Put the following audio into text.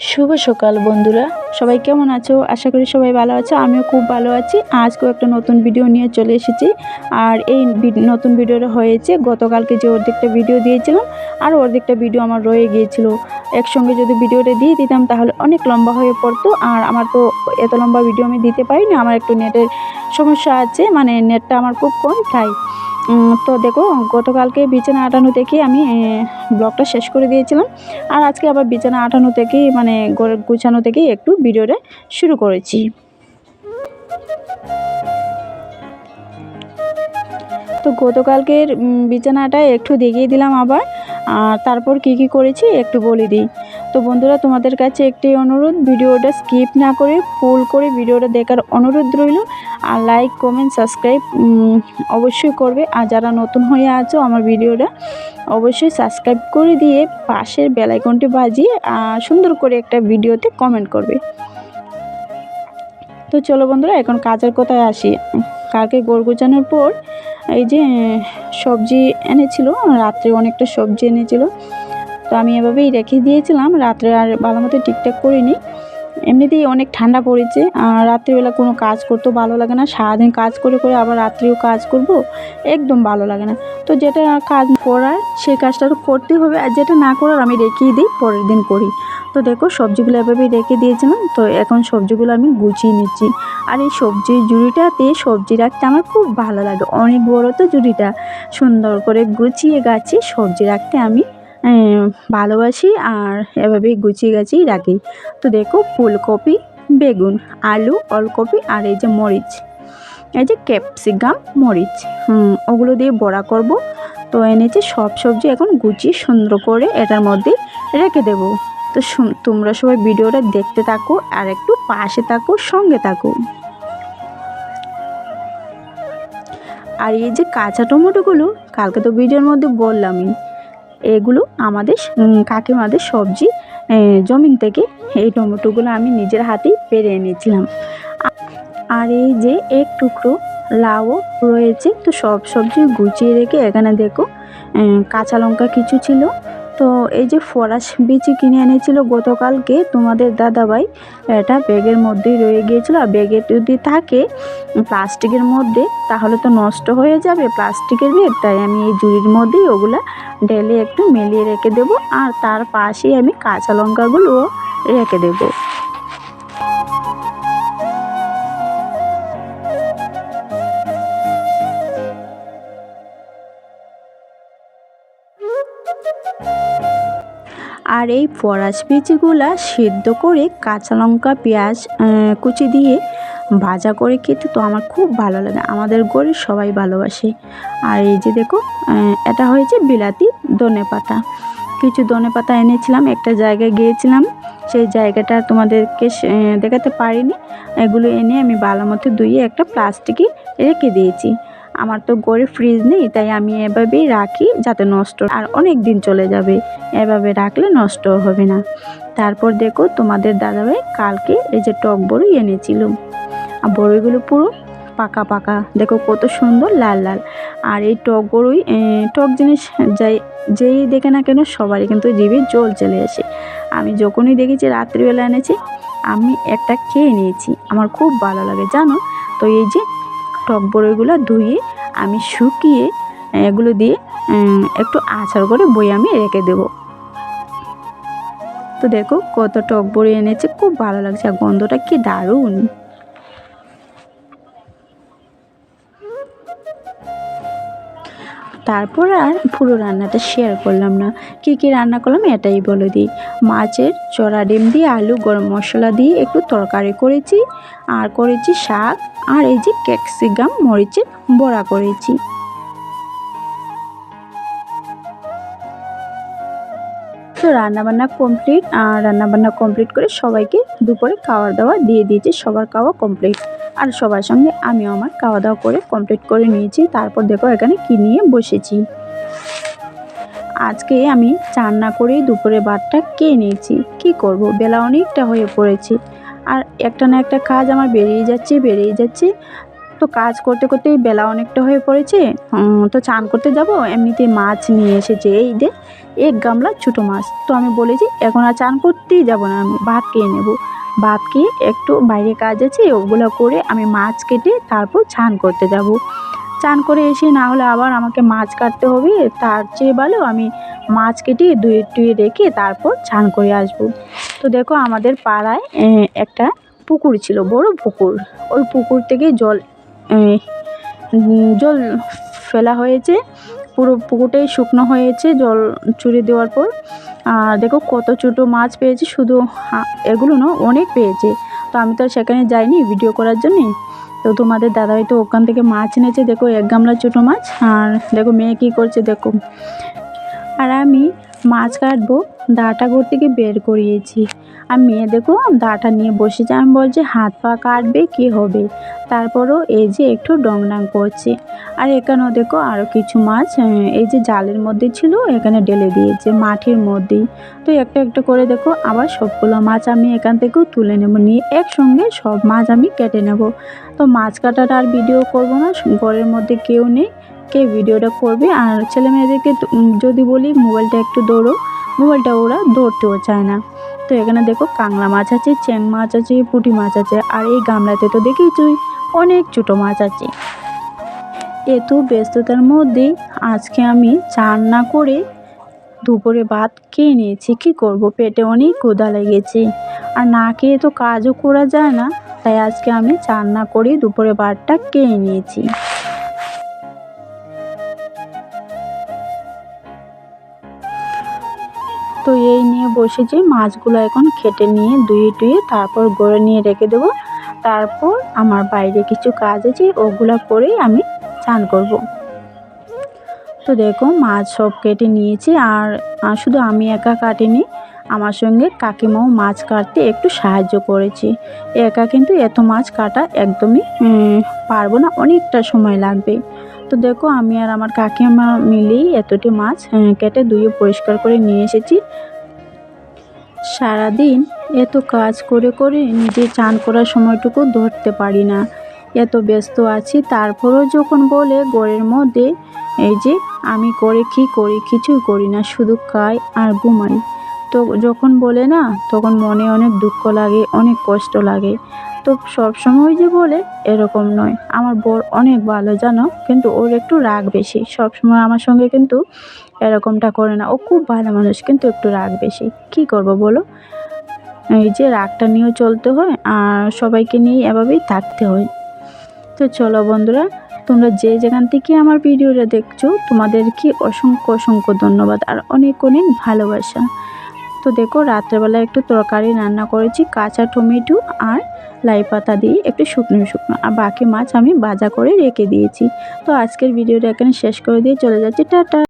শুভ সকাল, বন্ধুরা। সবাই কেমন আছো? আশা করি সবাই ভালো আছো। আমিও খুব ভালো আছি। আজকেও একটা নতুন ভিডিও নিয়ে চলে এসেছি। আর এই নতুন ভিডিওটা হয়েছে, গতকালকে যে অর্ধেকটা ভিডিও দিয়েছিলাম, আর অর্ধেকটা ভিডিও আমার রয়ে গিয়েছিল। একসঙ্গে যদি ভিডিওটা দিয়ে দিতাম, তাহলে অনেক লম্বা হয়ে পড়তো। আর আমার তো এত লম্বা ভিডিও আমি দিতে পারি না আমার একটু নেটের সমস্যা আছে মানে নেটটা আমার খুব কম, তাই তো দেখো, গতকালকে বিছানা আটানো থেকে আমি ব্লগটা শেষ করে দিয়েছিলাম। আর আজকে আবার বিছানা আটানো থেকে মানে গুছানো থেকে একটু ভিডিওটা শুরু করেছি। তো গতকালকের বিছানাটা একটু দেখিয়ে দিলাম আবার। আর তারপর কি কি করেছি একটু বলে দিই। তো বন্ধুরা, তোমাদের কাছে একটি অনুরোধ, ভিডিওটা স্কিপ না করে ফুল করে ভিডিওটা দেখার অনুরোধ রইল। আর লাইক কমেন্ট সাবস্ক্রাইব অবশ্যই করবে। আর যারা নতুন হয়ে আছো আমার ভিডিওটা, অবশ্যই সাবস্ক্রাইব করে দিয়ে পাশের বেলাইকনটি বাজিয়ে সুন্দর করে একটা ভিডিওতে কমেন্ট করবে। তো চলো বন্ধুরা, এখন কাজের কথায় আসি। কালকে গোড় গোছানোর পর, এই যে সবজি এনেছিল, রাত্রে অনেকটা সবজি এনেছিল। তো আমি এভাবেই রেখে দিয়েছিলাম। রাত্রে আর ভালো মতো ঠিকঠাক করিনি। এমনিতেই অনেক ঠান্ডা পড়েছে। আর রাত্রিবেলা কোনো কাজ করতেও ভালো লাগে না। সারাদিন কাজ করে করে আবার রাত্রেও কাজ করব, একদম ভালো লাগে না। তো যেটা কাজ করার, সেই কাজটা তো করতেই হবে। আর যেটা না করার আমি রেখেই দিই, পরের দিন করি। তো দেখো, সবজিগুলো এভাবেই রেখে দিয়েছিলাম। তো এখন সবজিগুলো আমি গুছিয়ে নিচ্ছি। আর এই সবজির জুড়িটাতে সবজি রাখতে আমার খুব ভালো লাগে। অনেক বড় তো জুড়িটা। সুন্দর করে গুছিয়ে গাছিয়ে সবজি রাখতে আমি ভালোবাসি আর এভাবেই গুছিয়ে গাছিয়ে রাখি। তো দেখো, ফুলকপি, বেগুন, আলু অলকপি আর এই যে মরিচ। এই যে ক্যাপসিকাম, মরিচ। ওগুলো দিয়ে বড়া করব। তো এনেছি সব সবজি এখন গুছিয়ে সুন্দর করে এটার মধ্যে রেখে দেব। তো তোমরা সবাই ভিডিওটা দেখতে থাকো আর একটু পাশে থাকো, সঙ্গে থাকো। আর এই যে কাঁচা টমেটোগুলো, কালকে তো ভিডিওর মধ্যে বললামই। এগুলো আমাদের কাকিমাদের সবজি জমিন থেকে এই টমেটোগুলো আমি নিজের হাতেই পেরে এনেছিলাম। আর এই যে এক টুকরো লাউও রয়েছে, তো সব সবজি গুছিয়ে রেখে এখানে দেখো কাঁচা লঙ্কা কিছু ছিল তো এই যে ফরাস বিচি কিনে এনেছিল গতকালকে তোমাদের দাদাভাই, এটা ব্যাগের মধ্যেই রয়ে গিয়েছিল। আর ব্যাগে যদি থাকে প্লাস্টিকের মধ্যে, তাহলে তো নষ্ট হয়ে যাবে প্লাস্টিকের ব্যাগ। তাই আমি এই জুড়ির মধ্যেই ওগুলা ঢেলে একটু মেলিয়ে রেখে দেব। আর তার পাশেই আমি কাঁচা লঙ্কাগুলো রেখে দেবো। আর এই ফরাস বিচিগুলা সিদ্ধ করে কাঁচা লঙ্কা, পেঁয়াজ কুচি দিয়ে ভাজা করে খেতে তো আমার খুব ভালো লাগে। আমাদের গরিব সবাই ভালোবাসে। আর এই যে দেখো এটা হয়েছে বিলাতি ধনে পাতা। কিছু ধনে পাতা এনেছিলাম, একটা জায়গায় গিয়েছিলাম। সেই জায়গাটা তোমাদেরকে দেখাতে পারিনি। এগুলো এনে আমি ভালো মতো ধুয়ে একটা প্লাস্টিকে রেখে দিয়েছি। আমার তো গড়ে ফ্রিজ নেই, তাই আমি এভাবেই রাখি যাতে নষ্ট আর অনেক দিন চলে যাবে। এভাবে রাখলে নষ্ট হবে না। তারপর দেখো তোমাদের দাদাভাই কালকে এই যে টক বড়ই এনেছিল। আর বড়ইগুলো পুরো পাকা পাকা। দেখো কত সুন্দর লাল লাল। আর এই টক বড়ই টক জিনিস যাই, যেই দেখে না কেন সবারই কিন্তু জিভে জল চলে আসে। আমি যখনই দেখেছি রাত্রিবেলা এনেছি, আমি একটা খেয়ে নিয়েছি। আমার খুব ভালো লাগে, জানো? তো এই যে টক বড়ইগুলো ধুয়ে আমি শুকিয়ে, এগুলো দিয়ে একটু আচার করে বই আমি রেখে দেবো। তো দেখো কত টক বড়ি এনেছে, খুব ভালো লাগছে আর গন্ধটা কি দারুণ। তারপর আর পুরো রান্নাটা শেয়ার করলাম না। কি কি রান্না করলাম এটাই বলে দিই। মাছের চড়া ডিম দিয়ে আলু, গরম মশলা দিয়ে একটু তরকারি করেছি, আর করেছি শাক আর এই যে ক্যাপসিকাম, মরিচের বড়া করেছি। তো রান্নাবান্না কমপ্লিট আর রান্নাবান্না কমপ্লিট করে সবাইকে দুপুরে খাওয়া দাওয়া দিয়ে দিয়েছি, সবার খাওয়া কমপ্লিট আর সবার সঙ্গে আমিও আমার খাওয়া দাওয়া করে কমপ্লিট করে নিয়েছি। তারপর দেখো এখানে কি নিয়ে বসেছি। আজকে আমি চান করে দুপুরে ভাতটা খেয়ে নিয়েছি। কি করব? বেলা অনেকটা হয়ে পড়েছে। আর একটা না একটা কাজ আমার বেরিয়ে যাচ্ছে বেরিয়ে যাচ্ছে। তো কাজ করতে করতেই বেলা অনেকটা হয়ে পড়েছে। তো চান করতে যাব, এমনিতে মাছ নিয়ে এসেছে। এই দে, এক গামলা ছোটো মাছ। তো আমি বলেছি এখন আর চান করতেই যাব না, আমি ভাত খেয়ে নেব। ভাত খেয়ে একটু বাইরে কাজ আছে, ওগুলো করে আমি মাছ কেটে তারপর চান করতে যাব। চান করে এসে না হলে আবার আমাকে মাছ কাটতে হবে। তার চেয়ে ভালো আমি মাছ কেটে ধুয়ে টুয়ে রেখে তারপর চান করে আসব। তো দেখো আমাদের পাড়ায় একটা পুকুর ছিল, বড় পুকুর। ওই পুকুর থেকে জল জল ফেলা হয়েছে। পুরো পুকুরটাই শুকনো হয়েছে জল চুরি দেওয়ার পর। আর দেখো কত ছোটো মাছ পেয়েছে, শুধু এগুলো না, অনেক পেয়েছে। তো আমি তো সেখানে যাইনি ভিডিও করার জন্যে। তো তোমাদের দাদা হয়তো ওখান থেকে মাছ এনেছে, দেখো এক গামলা ছোটো মাছ। আর দেখো মেয়ে কী করছে, দেখো। আর আমি মাছ কাটবো, দাটা ঘর থেকে বের করিয়েছি। আর মেয়ে দেখো, দাটা নিয়ে বসেছে। আমি বলছি, হাত পা কাটবে, কি হবে? তারপরও এই যে একটু ডং ডাং করছে। আর এখানেও দেখো আরও কিছু মাছ এই যে জালের মধ্যে ছিল, এখানে ঢেলে দিয়েছে, মাটির মধ্যেই। তো একটা একটা করে দেখো, আবার সবগুলো মাছ আমি এখান থেকেও তুলে নেব। নিয়ে একসঙ্গে সব মাছ আমি কেটে নেব। তো মাছ কাটাটা আর ভিডিও করব না, ঘরের মধ্যে কেউ নেই। কে ভিডিওটা করবে? আর ছেলে মেয়েদেরকে যদি বলি মোবাইলটা একটু দৌড়ো। মোবাইলটা ওরা দৌড়তেও চায় না। তো এখানে দেখো কাংলা মাছ আছে, চ্যাং মাছ আছে, পুঁটি মাছ আছে, আর এই গামলাতে তো দেখেছই অনেক ছোটো মাছ আছে। এত ব্যস্ততার মধ্যে আজকে আমি চান না করে দুপুরে ভাত খেয়ে নিয়েছি, কী করব? পেটে অনেক ক্ষুধা লেগেছে। আর না খেয়ে তো কাজও করা যায় না, তাই আজকে আমি চান না করে দুপুরে ভাতটা খেয়ে নিয়েছি। তো এই নিয়ে বসেছি। মাছগুলো এখন খেটে নিয়ে ধুয়ে টুয়ে তারপর গড়ে নিয়ে রেখে দেবো। তারপর আমার বাইরে কিছু কাজ আছে, ওগুলো করেই আমি চান করব। তো দেখো, মাছ সব কেটে নিয়েছি আর শুধু আমি একা কাটিনি, আমার সঙ্গে কাকিমাও মাছ কাটতে একটু সাহায্য করেছি। একা কিন্তু এত মাছ কাটা একদমই পারব না, অনেকটা সময় লাগবে। তো দেখো, আমি আর আমার কাকিমা মিলেই এতটি মাছ কেটে ধুয়ে পরিষ্কার করে নিয়ে এসেছি। সারাদিন এত কাজ করে করে নিজে চান করার সময়টুকু ধরতে পারি না। এত ব্যস্ত আছি, তারপরেও যখন বলে ঘরের মধ্যে, এই যে, আমি করে কি করি, কিছুই করি না, শুধু খাই আর ঘুমাই। তো যখন বলে না, তখন মনে অনেক দুঃখ লাগে, অনেক কষ্ট লাগে। তো সব সময় যে বলে এরকম নয়। আমার বর অনেক ভালো, জানো? কিন্তু ওর একটু রাগ বেশি। সব সময় আমার সঙ্গে কিন্তু এরকমটা করে না। ও খুব ভালো মানুষ, কিন্তু একটু রাগ বেশি। কি করব বলো? এই যে রাগটা নিয়েও চলতে হয় আর সবাইকে নিয়ে এভাবেই থাকতে হয়। তো চলো বন্ধুরা, তোমরা যে যেখান থেকে আমার ভিডিওটা দেখছ তোমাদের তোমাদেরকে অসংখ্য অসংখ্য ধন্যবাদ আর অনেক অনেক ভালোবাসা। তো দেখো রাত্রেবেলা একটু তরকারি রান্না করেছি, কাঁচা টমেটো আর লাই পাতা দিয়ে একটু শুকনো শুকনো। আর বাকি মাছ আমি ভাজা করে রেখে দিয়েছি। তো আজকের ভিডিওটা এখানে শেষ করে দিয়ে চলে যাচ্ছি। টাটা।